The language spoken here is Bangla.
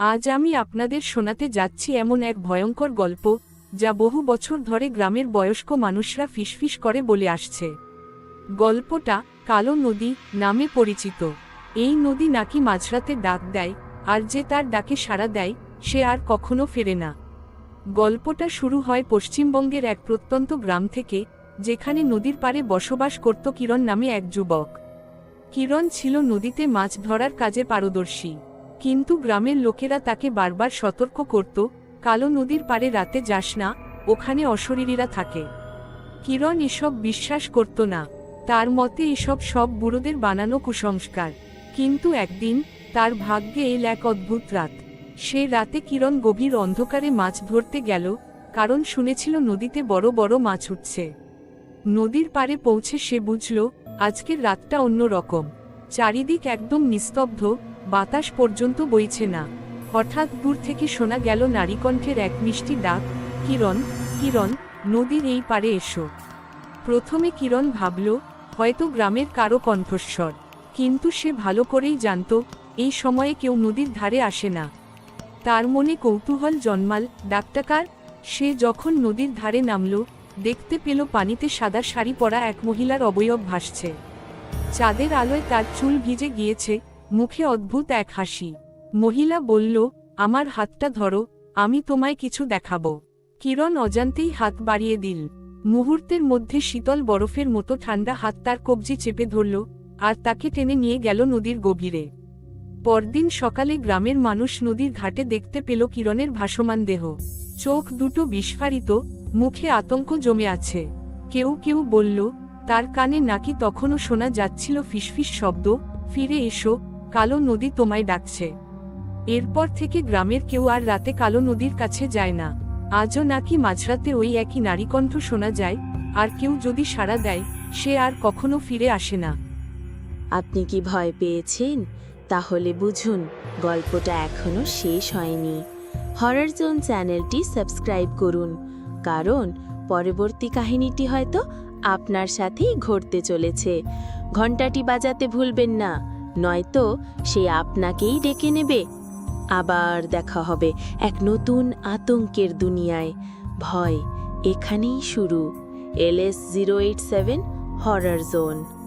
আজ আমি আপনাদের শোনাতে যাচ্ছি এমন এক ভয়ঙ্কর গল্প, যা বহু বছর ধরে গ্রামের বয়স্ক মানুষরা ফিসফিস করে বলে আসছে। গল্পটা কালো নদী নামে পরিচিত। এই নদী নাকি মাঝরাতে ডাক দেয়, আর যে তার ডাকে সাড়া দেয়, সে আর কখনো ফেরে না। গল্পটা শুরু হয় পশ্চিমবঙ্গের এক প্রত্যন্ত গ্রাম থেকে, যেখানে নদীর পাড়ে বসবাস করত কিরণ নামে এক যুবক। কিরণ ছিল নদীতে মাছ ধরার কাজে পারদর্শী। কিন্তু গ্রামের লোকেরা তাকে বারবার সতর্ক করত, কালো নদীর পারে রাতে যাস না, ওখানে অশরীরীরা থাকে। কিরণ এসব বিশ্বাস করত না। তার মতে এসব সব বুড়োদের বানানো কুসংস্কার। কিন্তু একদিন, তার ভাগ্যে এল এক অদ্ভুত রাত। সে রাতে কিরণ গভীর অন্ধকারে মাছ ধরতে গেল, কারণ শুনেছিল নদীতে বড় বড় মাছ উঠছে। নদীর পাড়ে পৌঁছে সে বুঝল, আজকের রাতটা অন্য রকম চারিদিক একদম নিস্তব্ধ বাতাস পর্যন্ত বইছে না। হঠাৎ দূর থেকে শোনা গেল নারীকণ্ঠের এক মিষ্টি ডাক, কিরণ কিরণ, নদীর এই পারে এসো। প্রথমে কিরণ ভাবল, হয়তো গ্রামের কারও কণ্ঠস্বর। কিন্তু সে ভালো করেই জানত, এই সময়ে কেউ নদীর ধারে আসে না। তার মনে কৌতূহল জন্মাল ডাক্তাকার সে যখন নদীর ধারে নামল, দেখতে পেল পানিতে সাদা শাড়ি পরা এক মহিলার অবয়ব ভাসছে। চাঁদের আলোয় তার চুল ভিজে গিয়েছে মুখে অদ্ভুত এক হাসি। মহিলা বলল, আমার হাতটা ধরো, আমি তোমায় কিছু দেখাবো। কিরণ অজান্তেই হাত বাড়িয়ে দিল। মুহূর্তের মধ্যে শীতল বরফের মতো ঠান্ডা হাত তার কবজি চেপে ধরল, আর তাকে টেনে নিয়ে গেল নদীর গভীরে। পরদিন সকালে গ্রামের মানুষ নদীর ঘাটে দেখতে পেল কিরণের ভাসমান দেহ। চোখ দুটো বিস্ফারিত, মুখে আতঙ্ক জমে আছে। কেউ কেউ বলল, তার কানে নাকি তখনও শোনা যাচ্ছিল ফিসফিস শব্দ, ফিরে এসো। কালো নদী তোমায় ডাকছে। এরপর থেকে গ্রামের কেউ আর রাতে কালো নদীর কাছে যায় না। আজও নাকি মাঝরাতে ওই একই নারীকণ্ঠ শোনা যায়, আর কেউ যদি সাড়া দেয়, সে আর কখনো ফিরে আসে না। আপনি কি ভয় পেয়েছেন? তাহলে বুঝুন, গল্পটা এখনও শেষ হয়নি। হরর জোন চ্যানেলটি সাবস্ক্রাইব করুন, কারণ পরবর্তী কাহিনীটি হয়তো আপনার সাথেই ঘটতে চলেছে। ঘন্টাটি বাজাতে ভুলবেন না। নয়তো সে আপনাকেই ডেকে নেবে। আবার দেখা হবে এক নতুন আতঙ্কের দুনিয়ায়। ভয় এখানেই শুরু। L S zero eight seven horror zone.